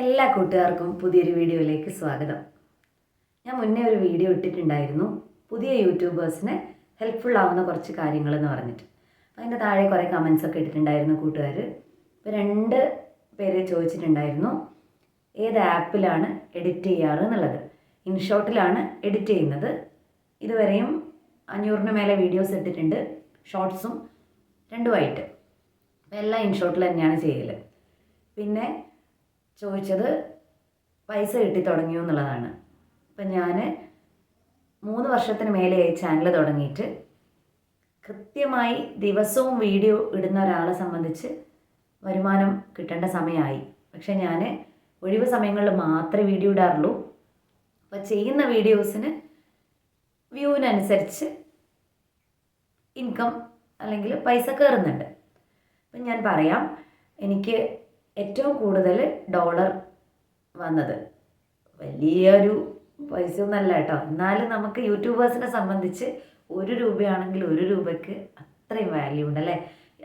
എല്ലാ കൂട്ടുകാർക്കും പുതിയൊരു വീഡിയോയിലേക്ക് സ്വാഗതം. ഞാൻ മുന്നേ ഒരു വീഡിയോ ഇട്ടിട്ടുണ്ടായിരുന്നു. പുതിയ യൂട്യൂബേഴ്സിന് ഹെൽപ്ഫുൾ ആവുന്ന കുറച്ച് കാര്യങ്ങളെന്ന് പറഞ്ഞിട്ട്. അതിന്റെ താഴെ കുറേ കമൻസ് ഒക്കെ ഇട്ടിട്ടുണ്ടായിരുന്നു കൂട്ടുകാർ ഇപ്പോൾ രണ്ട് പേര് ചോദിച്ചിട്ടുണ്ടായിരുന്നു ഏത് ആപ്പിലാണ് എഡിറ്റ് ചെയ്യാറ് എന്നുള്ളത്? ഇൻഷോട്ടിലാണ് എഡിറ്റ് ചെയ്യുന്നത്. ഇതുവരെയും അഞ്ഞൂറിന് മേലെ വീഡിയോസ് ഇട്ടിട്ടുണ്ട് ഷോർട്സും രണ്ടുമായിട്ട്. എല്ലാം ഇൻഷോട്ടിൽ തന്നെയാണ് ചെയ്യൽ പിന്നെ ചോദിച്ചത് പൈസ കിട്ടി തുടങ്ങിയോ എന്നുള്ളതാണ്. അപ്പം ഞാൻ മൂന്ന് വർഷത്തിന് മേലെയായി ചാനൽ തുടങ്ങിയിട്ട് കൃത്യമായി ദിവസവും വീഡിയോ ഇടുന്ന ഒരാളെ സംബന്ധിച്ച് വരുമാനം കിട്ടേണ്ട സമയമായി. പക്ഷേ ഞാൻ ഒഴിവ് സമയങ്ങളിൽ മാത്രമേ വീഡിയോ ഇടാറുള്ളൂ. അപ്പോൾ ചെയ്യുന്ന വീഡിയോസിന് വ്യൂവിനനുസരിച്ച് ഇൻകം അല്ലെങ്കിൽ പൈസ കയറുന്നുണ്ട്. അപ്പം ഞാൻ പറയാം എനിക്ക് ഏറ്റവും കൂടുതൽ ഡോളർ വന്നത്. വലിയൊരു പൈസ ഒന്നല്ല കേട്ടോ. എന്നാലും നമുക്ക് യൂട്യൂബേഴ്സിനെ സംബന്ധിച്ച് ഒരു രൂപയാണെങ്കിൽ ഒരു രൂപയ്ക്ക് അത്രയും വാല്യൂ ഉണ്ട് അല്ലേ?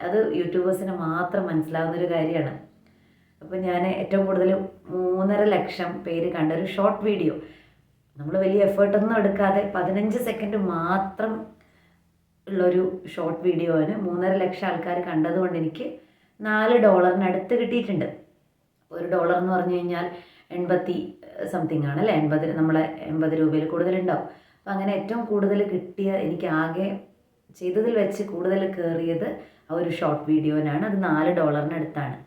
അത് യൂട്യൂബേഴ്സിന് മാത്രം മനസ്സിലാവുന്ന ഒരു കാര്യമാണ്. അപ്പോൾ ഞാൻ ഏറ്റവും കൂടുതൽ മൂന്നര ലക്ഷം പേര് കണ്ട ഒരു ഷോർട്ട് വീഡിയോ നമ്മൾ വലിയ എഫേർട്ടൊന്നും എടുക്കാതെ പതിനഞ്ച് സെക്കൻഡ് മാത്രം ഉള്ളൊരു ഷോർട്ട് വീഡിയോന് മൂന്നര ലക്ഷം ആൾക്കാർ കണ്ടതുകൊണ്ട് എനിക്ക് നാല് ഡോളറിനടുത്ത് കിട്ടിയിട്ടുണ്ട്. ഒരു ഡോളർ എന്ന് പറഞ്ഞു കഴിഞ്ഞാൽ എൺപത്തി സംതിങ് ആണ് അല്ലേ? എൺപത് നമ്മളെ എൺപത് രൂപയിൽ കൂടുതലുണ്ടാവും. അപ്പം അങ്ങനെ ഏറ്റവും കൂടുതൽ കിട്ടിയ എനിക്ക് ആകെ ചെയ്തതിൽ വെച്ച് കൂടുതൽ കയറിയത് ആ ഒരു ഷോർട്ട് വീഡിയോനാണ് അത് നാല് ഡോളറിനടുത്താണ്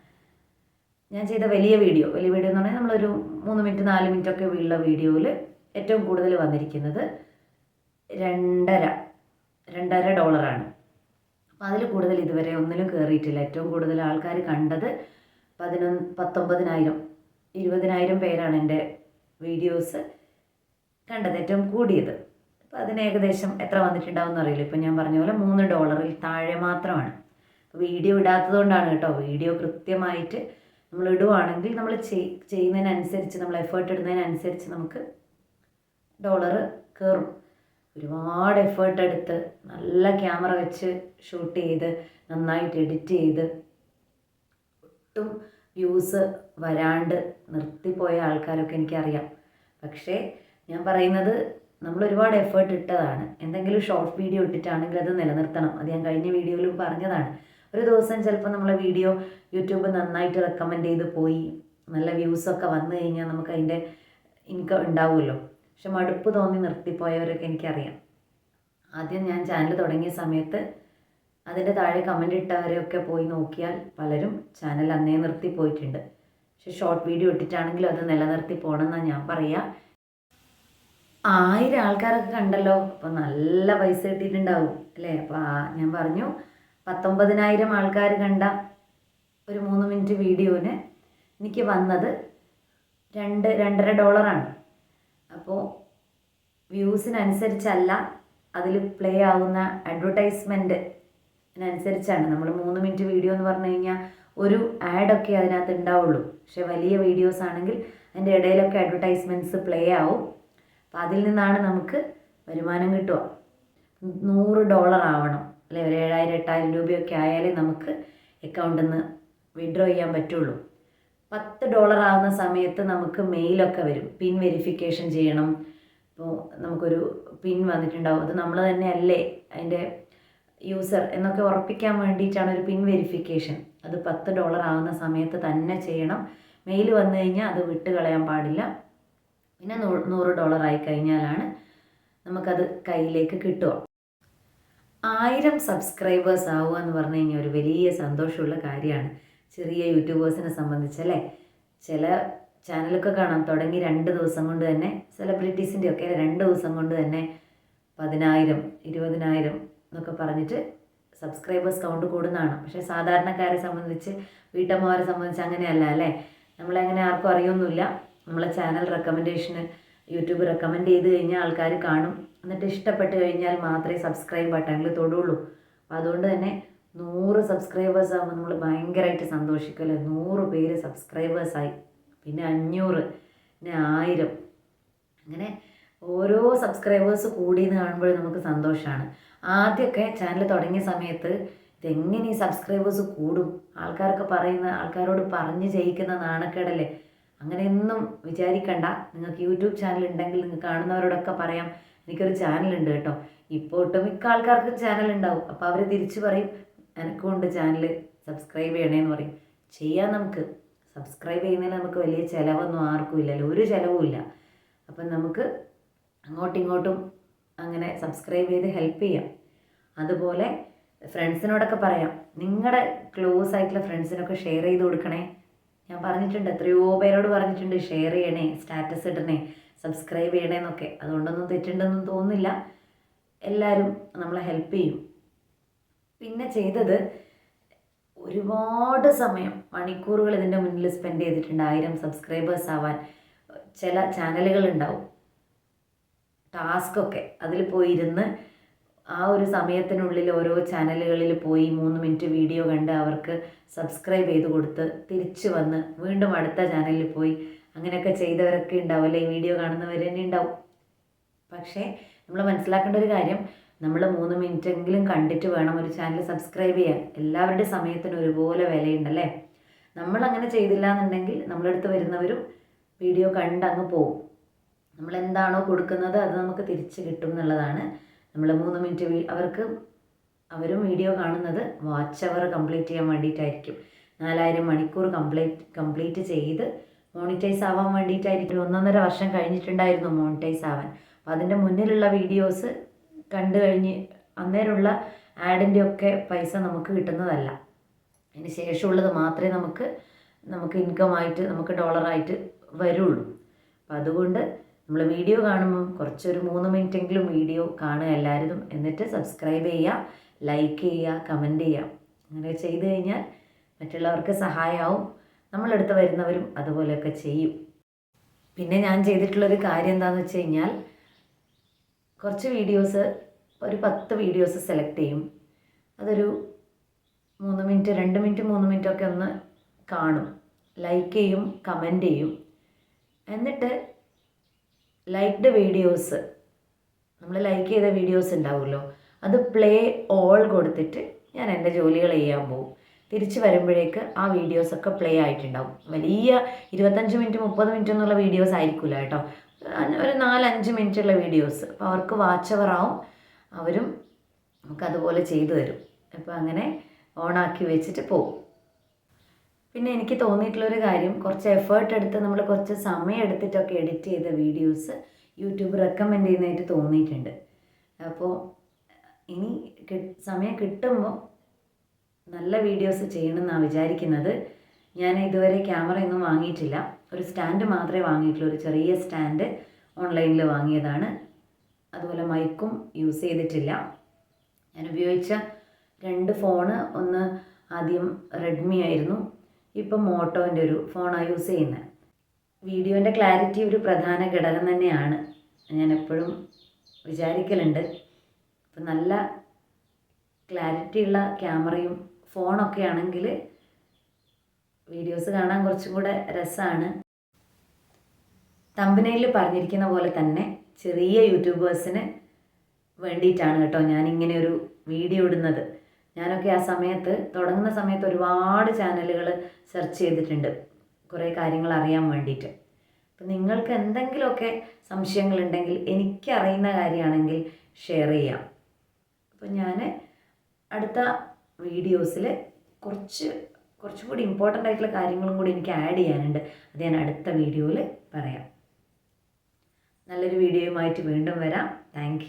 ഞാൻ ചെയ്ത വലിയ വീഡിയോ വലിയ വീഡിയോ എന്ന് പറഞ്ഞാൽ നമ്മളൊരു മൂന്ന് മിനിറ്റ് നാല് മിനിറ്റ് ഒക്കെ ഉള്ള വീഡിയോയിൽ ഏറ്റവും കൂടുതൽ വന്നിരിക്കുന്നത് രണ്ടര രണ്ടര ഡോളറാണ്. അപ്പോൾ അതിൽ കൂടുതൽ ഇതുവരെ ഒന്നിലും കയറിയിട്ടില്ല ഏറ്റവും കൂടുതൽ ആൾക്കാർ കണ്ടത് പതിനൊന്ന് പത്തൊമ്പതിനായിരം ഇരുപതിനായിരം പേരാണ് എന്റെ വീഡിയോസ് കണ്ടത് ഏറ്റവും കൂടിയത്. അപ്പോൾ അതിന് ഏകദേശം എത്ര വന്നിട്ടുണ്ടാവും അറിയില്ല. ഇപ്പം ഞാൻ പറഞ്ഞ പോലെ മൂന്ന് ഡോളറിൽ താഴെ മാത്രമാണ്. വീഡിയോ ഇടാത്തതുകൊണ്ടാണ് കേട്ടോ. വീഡിയോ കൃത്യമായിട്ട് നമ്മൾ ഇടുവാണെങ്കിൽ നമ്മൾ ചെയ്യുന്നതിനനുസരിച്ച് നമ്മൾ എഫേർട്ട് ഇടുന്നതിനനുസരിച്ച് നമുക്ക് ഡോളർ കയറും ഒരുപാട് എഫേർട്ട് എടുത്ത് നല്ല ക്യാമറ വെച്ച് ഷൂട്ട് ചെയ്ത് നന്നായിട്ട് എഡിറ്റ് ചെയ്ത് ഒട്ടും വ്യൂസ് വരാണ്ട് നിർത്തിപ്പോയ ആൾക്കാരൊക്കെ എനിക്കറിയാം. പക്ഷേ ഞാൻ പറയുന്നത് നമ്മൾ ഒരുപാട് എഫേർട്ട് ഇട്ടതാണ്. എന്തെങ്കിലും ഷോർട്ട് വീഡിയോ ഇട്ടിട്ടാണെങ്കിൽ അത് നിലനിർത്തണം. അത് ഞാൻ കഴിഞ്ഞ വീഡിയോയിലും പറഞ്ഞതാണ്. ഒരു ദിവസം ചിലപ്പോൾ നമ്മളെ വീഡിയോ യൂട്യൂബ് നന്നായിട്ട് റെക്കമെൻഡ് ചെയ്ത് പോയി. നല്ല വ്യൂസൊക്കെ വന്നു കഴിഞ്ഞാൽ നമുക്ക് അതിന്റെ ഇൻകം ഉണ്ടാവുമല്ലോ. പക്ഷെ മടുപ്പ് തോന്നി നിർത്തിപ്പോയവരൊക്കെ എനിക്കറിയാം. ആദ്യം ഞാൻ ചാനൽ തുടങ്ങിയ സമയത്ത് അതിന്റെ താഴെ കമന്റ് ഇട്ടവരെയൊക്കെ പോയി നോക്കിയാൽ പലരും ചാനൽ അന്നേ നിർത്തി പോയിട്ടുണ്ട് പക്ഷെ ഷോർട്ട് വീഡിയോ ഇട്ടിട്ടാണെങ്കിലും അത് നിലനിർത്തി പോകണമെന്നാണ് ഞാൻ പറയുക ആയിരം ആൾക്കാരൊക്കെ കണ്ടല്ലോ അപ്പോൾ നല്ല പൈസ കിട്ടിയിട്ടുണ്ടാവും അല്ലേ? അപ്പോൾ ഞാൻ പറഞ്ഞു പത്തൊമ്പതിനായിരം ആൾക്കാർ കണ്ട ഒരു മൂന്ന് മിനിറ്റ് വീഡിയോന് എനിക്ക് വന്നത് രണ്ട് രണ്ടര ഡോളറാണ് അപ്പോൾ വ്യൂസിനനുസരിച്ചല്ല അതിൽ പ്ലേ ആവുന്ന അഡ്വർടൈസ്മെന്റിനനുസരിച്ചാണ് നമ്മൾ മൂന്ന് മിനിറ്റ് വീഡിയോ എന്ന് പറഞ്ഞു കഴിഞ്ഞാൽ ഒരു ആഡൊക്കെ അതിനകത്ത് ഉണ്ടാവുള്ളൂ. പക്ഷെ വലിയ വീഡിയോസ് ആണെങ്കിൽ അതിന്റെ ഇടയിലൊക്കെ അഡ്വർടൈസ്മെന്റ്സ് പ്ലേ ആവും. അപ്പം അതിൽ നിന്നാണ് നമുക്ക് വരുമാനം കിട്ടുക. നൂറ് ഡോളർ ആവണം. അല്ലെ? ഒരു ഏഴായിരം എട്ടായിരം രൂപയൊക്കെ ആയാലേ നമുക്ക് അക്കൗണ്ടിൽ നിന്ന് വിഡ്രോ ചെയ്യാൻ പറ്റുള്ളൂ. പത്ത് ഡോളർ ആവുന്ന സമയത്ത് നമുക്ക് മെയിലൊക്കെ വരും. പിൻ വെരിഫിക്കേഷൻ ചെയ്യണം. ഇപ്പോൾ നമുക്കൊരു പിൻ വന്നിട്ടുണ്ടാവും. അത് നമ്മൾ തന്നെ അല്ലേ അതിന്റെ യൂസർ എന്നൊക്കെ ഉറപ്പിക്കാൻ വേണ്ടിയിട്ടാണ് ഒരു പിൻ വെരിഫിക്കേഷൻ അത് പത്ത് ഡോളർ ആവുന്ന സമയത്ത് തന്നെ ചെയ്യണം. മെയിൽ വന്നു കഴിഞ്ഞാൽ അത് വിട്ട് കളയാൻ പാടില്ല. പിന്നെ നൂറ് ഡോളർ ആയി കഴിഞ്ഞാലാണ് നമുക്കത് കയ്യിലേക്ക് കിട്ടുക. ആയിരം സബ്സ്ക്രൈബേഴ്സ് ആവുക എന്ന് പറഞ്ഞു കഴിഞ്ഞാൽ ഒരു വലിയ സന്തോഷമുള്ള കാര്യമാണ്. ചെറിയ യൂട്യൂബേഴ്സിനെ സംബന്ധിച്ച് അല്ലേ? ചില ചാനലൊക്കെ കാണാം തുടങ്ങി രണ്ട് ദിവസം കൊണ്ട് തന്നെ സെലിബ്രിറ്റീസിന്റെ ഒക്കെ രണ്ട് ദിവസം കൊണ്ട് തന്നെ പതിനായിരം ഇരുപതിനായിരം എന്നൊക്കെ പറഞ്ഞിട്ട് സബ്സ്ക്രൈബേഴ്സ് കൗണ്ട് കൂടുന്നതാണ്. പക്ഷേ സാധാരണക്കാരെ സംബന്ധിച്ച് വീട്ടമ്മമാരെ സംബന്ധിച്ച് അങ്ങനെയല്ല അല്ലേ? നമ്മളെങ്ങനെ ആർക്കും അറിയൊന്നുമില്ല. നമ്മളെ ചാനൽ റെക്കമെൻഡേഷന് യൂട്യൂബ് റെക്കമെൻഡ് ചെയ്ത് കഴിഞ്ഞാൽ ആൾക്കാർ കാണും. എന്നിട്ട് ഇഷ്ടപ്പെട്ട് കഴിഞ്ഞാൽ മാത്രമേ സബ്സ്ക്രൈബ് ബട്ടണിൽ തൊടുള്ളൂ. അപ്പോൾ അതുകൊണ്ട് തന്നെ നൂറ് സബ്സ്ക്രൈബേഴ്സ് ആകുമ്പോൾ നമ്മൾ ഭയങ്കരമായിട്ട് സന്തോഷിക്കുമല്ലോ നൂറ് പേര് സബ്സ്ക്രൈബേഴ്സായി പിന്നെ അഞ്ഞൂറ് പിന്നെ ആയിരം. അങ്ങനെ ഓരോ സബ്സ്ക്രൈബേഴ്സ് കൂടിയെന്ന് കാണുമ്പോൾ നമുക്ക് സന്തോഷമാണ് ആദ്യമൊക്കെ ചാനൽ തുടങ്ങിയ സമയത്ത് ഇതെങ്ങനെ ഈ സബ്സ്ക്രൈബേഴ്സ് കൂടും? ആൾക്കാരൊക്കെ പറയുന്ന ആൾക്കാരോട് പറഞ്ഞ് ചെയ്യിക്കുന്ന നാണക്കേടല്ലേ? അങ്ങനെയൊന്നും വിചാരിക്കണ്ട. നിങ്ങൾക്ക് യൂട്യൂബ് ചാനൽ ഉണ്ടെങ്കിൽ നിങ്ങൾ കാണുന്നവരോടൊക്കെ പറയാം. എനിക്കൊരു ചാനലുണ്ട് കേട്ടോ. ഇപ്പോൾ ഒട്ടുമിക്ക ആൾക്കാർക്കും ചാനൽ ഉണ്ടാവും. അപ്പോൾ അവർ തിരിച്ചു പറയും എനിക്കും ഉണ്ട് ചാനൽ സബ്സ്ക്രൈബ് ചെയ്യണേന്ന് പറയും. ചെയ്യാം നമുക്ക്. സബ്സ്ക്രൈബ് ചെയ്യുന്നതിൽ നമുക്ക് വലിയ ചിലവൊന്നും ആർക്കും ഇല്ലല്ലോ ഒരു ചിലവുമില്ല അപ്പം നമുക്ക് അങ്ങോട്ടും ഇങ്ങോട്ടും അങ്ങനെ സബ്സ്ക്രൈബ് ചെയ്ത് ഹെൽപ്പ് ചെയ്യാം. അതുപോലെ ഫ്രണ്ട്സിനോടൊക്കെ പറയാം. നിങ്ങളുടെ ക്ലോസ് ആയിട്ടുള്ള ഫ്രണ്ട്സിനൊക്കെ ഷെയർ ചെയ്ത് കൊടുക്കണേ. ഞാൻ പറഞ്ഞിട്ടുണ്ട് എത്രയോ പേരോട് പറഞ്ഞിട്ടുണ്ട് ഷെയർ ചെയ്യണേ സ്റ്റാറ്റസ് ഇടണേ സബ്സ്ക്രൈബ് ചെയ്യണേ എന്നൊക്കെ അതുകൊണ്ടൊന്നും തെറ്റുണ്ടെന്നും തോന്നുന്നില്ല. എല്ലാവരും നമ്മളെ ഹെൽപ്പ് ചെയ്യും. പിന്നെ ചെയ്തത് ഒരുപാട് സമയം മണിക്കൂറുകൾ ഇതിന്റെ മുന്നിൽ സ്പെൻഡ് ചെയ്തിട്ടുണ്ട്. ആയിരം സബ്സ്ക്രൈബേഴ്സ് ആവാൻ. ചില ചാനലുകൾ ഉണ്ടാവും ടാസ്കൊക്കെ അതിൽ പോയി ഇരുന്ന് ആ ഒരു സമയത്തിനുള്ളിൽ ഓരോ ചാനലുകളിൽ പോയി മൂന്ന് മിനിറ്റ് വീഡിയോ കണ്ട് അവർക്ക് സബ്സ്ക്രൈബ് ചെയ്ത് കൊടുത്ത് തിരിച്ചു വന്ന് വീണ്ടും അടുത്ത ചാനലിൽ പോയി അങ്ങനെയൊക്കെ ചെയ്തവരൊക്കെ ഉണ്ടാവും. അല്ലെ? ഈ വീഡിയോ കാണുന്നവർ തന്നെ ഉണ്ടാവും. പക്ഷേ നമ്മൾ മനസ്സിലാക്കേണ്ട ഒരു കാര്യം നമ്മൾ മൂന്ന് മിനിറ്റ് എങ്കിലും കണ്ടിട്ട് വേണം ഒരു ചാനൽ സബ്സ്ക്രൈബ് ചെയ്യാൻ. എല്ലാവരുടെ സമയത്തിന് ഒരുപോലെ വിലയുണ്ടല്ലേ നമ്മൾ അങ്ങനെ ചെയ്തില്ല എന്നുണ്ടെങ്കിൽ നമ്മളെടുത്ത് വരുന്നവരും വീഡിയോ കണ്ട് അങ്ങ് പോകും നമ്മൾ എന്താണോ കൊടുക്കുന്നത് അത് നമുക്ക് തിരിച്ച് കിട്ടും എന്നുള്ളതാണ്. നമ്മൾ മൂന്ന് മിനിറ്റ് അവർക്ക് അവരും വീഡിയോ കാണുന്നത് വാച്ച് അവർ കംപ്ലീറ്റ് ചെയ്യാൻ വേണ്ടിയിട്ടായിരിക്കും. നാലായിരം മണിക്കൂർ കംപ്ലീറ്റ് കംപ്ലീറ്റ് ചെയ്ത് മോണിറ്റൈസ് ആവാൻ വേണ്ടിയിട്ടായിരിക്കും. ഒന്നൊന്നര വർഷം കഴിഞ്ഞിട്ടുണ്ടായിരുന്നു മോണിറ്റൈസ് ആവാൻ. അപ്പോൾ അതിന്റെ മുന്നിലുള്ള വീഡിയോസ് കണ്ടു കഴിഞ്ഞ് അന്നേരമുള്ള ആഡിന്റെ ഒക്കെ പൈസ നമുക്ക് കിട്ടുന്നതല്ല. അതിന് ശേഷമുള്ളത് മാത്രമേ നമുക്ക് നമുക്ക് ഇൻകമായിട്ട് നമുക്ക് ഡോളറായിട്ട് വരുള്ളൂ. അപ്പം അതുകൊണ്ട് നമ്മൾ വീഡിയോ കാണുമ്പം കുറച്ചൊരു മൂന്ന് മിനിറ്റെങ്കിലും വീഡിയോ കാണുക എല്ലാവരും. എന്നിട്ട് സബ്സ്ക്രൈബ് ചെയ്യുക ലൈക്ക് ചെയ്യുക കമന്റ് ചെയ്യുക. അങ്ങനെ ചെയ്തു കഴിഞ്ഞാൽ മറ്റുള്ളവർക്ക് സഹായമാവും നമ്മളെടുത്ത് വരുന്നവരും അതുപോലെയൊക്കെ ചെയ്യും. പിന്നെ ഞാൻ ചെയ്തിട്ടുള്ളൊരു കാര്യം എന്താണെന്ന് വെച്ച് കഴിഞ്ഞാൽ കുറച്ച് വീഡിയോസ് ഒരു പത്ത് വീഡിയോസ് സെലക്ട് ചെയ്യും. അതൊരു മൂന്ന് മിനിറ്റ് രണ്ട് മിനിറ്റ് മൂന്ന് മിനിറ്റ് ഒക്കെ ഒന്ന് കാണും. ലൈക്ക് ചെയ്യും കമന്റ് ചെയ്യും. എന്നിട്ട് ലൈക്ക്ഡ് വീഡിയോസ് നമ്മൾ ലൈക്ക് ചെയ്ത വീഡിയോസ് ഉണ്ടാവുമല്ലോ അത് പ്ലേ ഓൾ കൊടുത്തിട്ട് ഞാൻ എന്റെ ജോലികൾ ചെയ്യാൻ പോകും തിരിച്ച് വരുമ്പോഴേക്ക് ആ വീഡിയോസൊക്കെ പ്ലേ ആയിട്ടുണ്ടാവും. വലിയ ഇരുപത്തഞ്ച് മിനിറ്റ് മുപ്പത് മിനിറ്റ് എന്നുള്ള വീഡിയോസ് ആയിരിക്കില്ല കേട്ടോ. ഒരു നാലഞ്ച് മിനിറ്റുള്ള വീഡിയോസ്. അപ്പോൾ അവർക്ക് വാച്ച് ആവും. അവരും നമുക്കതുപോലെ ചെയ്തു തരും. അപ്പോൾ അങ്ങനെ ഓണാക്കി വെച്ചിട്ട് പോകും പിന്നെ എനിക്ക് തോന്നിയിട്ടുള്ളൊരു കാര്യം കുറച്ച് എഫേർട്ട് എടുത്ത് നമ്മൾ കുറച്ച് സമയം എടുത്തിട്ടൊക്കെ എഡിറ്റ് ചെയ്ത വീഡിയോസ് യൂട്യൂബ് റെക്കമെൻഡ് ചെയ്യുന്നതായിട്ട് തോന്നിയിട്ടുണ്ട്. അപ്പോൾ ഇനി സമയം കിട്ടുമ്പോൾ നല്ല വീഡിയോസ് ചെയ്യണമെന്നാണ് വിചാരിക്കുന്നത്. ഞാൻ ഇതുവരെ ക്യാമറ ഒന്നും വാങ്ങിയിട്ടില്ല. ഒരു സ്റ്റാൻഡ് മാത്രമേ വാങ്ങിയിട്ടുള്ളൂ. ഒരു ചെറിയ സ്റ്റാൻഡ് ഓൺലൈനിൽ വാങ്ങിയതാണ്. അതുപോലെ മൈക്കും യൂസ് ചെയ്തിട്ടില്ല. ഞാൻ ഉപയോഗിച്ച രണ്ട് ഫോണ് ഒന്ന് ആദ്യം റെഡ്മി ആയിരുന്നു. ഇപ്പം മോട്ടോന്റെ ഒരു ഫോണാണ് യൂസ് ചെയ്യുന്നത് വീഡിയോന്റെ ക്ലാരിറ്റി ഒരു പ്രധാന ഘടകം തന്നെയാണ്. ഞാൻ എപ്പോഴും വിചാരിക്കലുണ്ട്. അപ്പം നല്ല ക്ലാരിറ്റി ഉള്ള ക്യാമറയും ഫോണൊക്കെ ആണെങ്കിൽ വീഡിയോസ് കാണാൻ കുറച്ചും കൂടെ രസമാണ് തമ്പനയിൽ പറഞ്ഞിരിക്കുന്ന പോലെ തന്നെ ചെറിയ യൂട്യൂബേഴ്സിന് വേണ്ടിയിട്ടാണ് കേട്ടോ ഞാൻ ഇങ്ങനെ ഒരു വീഡിയോ ഇടുന്നത്. ഞാനൊക്കെ ആ സമയത്ത് തുടങ്ങുന്ന സമയത്ത് ഒരുപാട് ചാനലുകൾ സെർച്ച് ചെയ്തിട്ടുണ്ട്. കുറേ കാര്യങ്ങൾ അറിയാൻ വേണ്ടിയിട്ട്. അപ്പം നിങ്ങൾക്ക് എന്തെങ്കിലുമൊക്കെ സംശയങ്ങളുണ്ടെങ്കിൽ എനിക്കറിയുന്ന കാര്യമാണെങ്കിൽ ഷെയർ ചെയ്യാം. അപ്പം ഞാൻ അടുത്ത വീഡിയോസിൽ കുറച്ച് കുറച്ചും കൂടി ഇമ്പോർട്ടന്റ് ആയിട്ടുള്ള കാര്യങ്ങളും കൂടി എനിക്ക് ആഡ് ചെയ്യാനുണ്ട്. അത് ഞാൻ അടുത്ത വീഡിയോയിൽ പറയാം. നല്ലൊരു വീഡിയോയുമായിട്ട് വീണ്ടും വരാം. താങ്ക്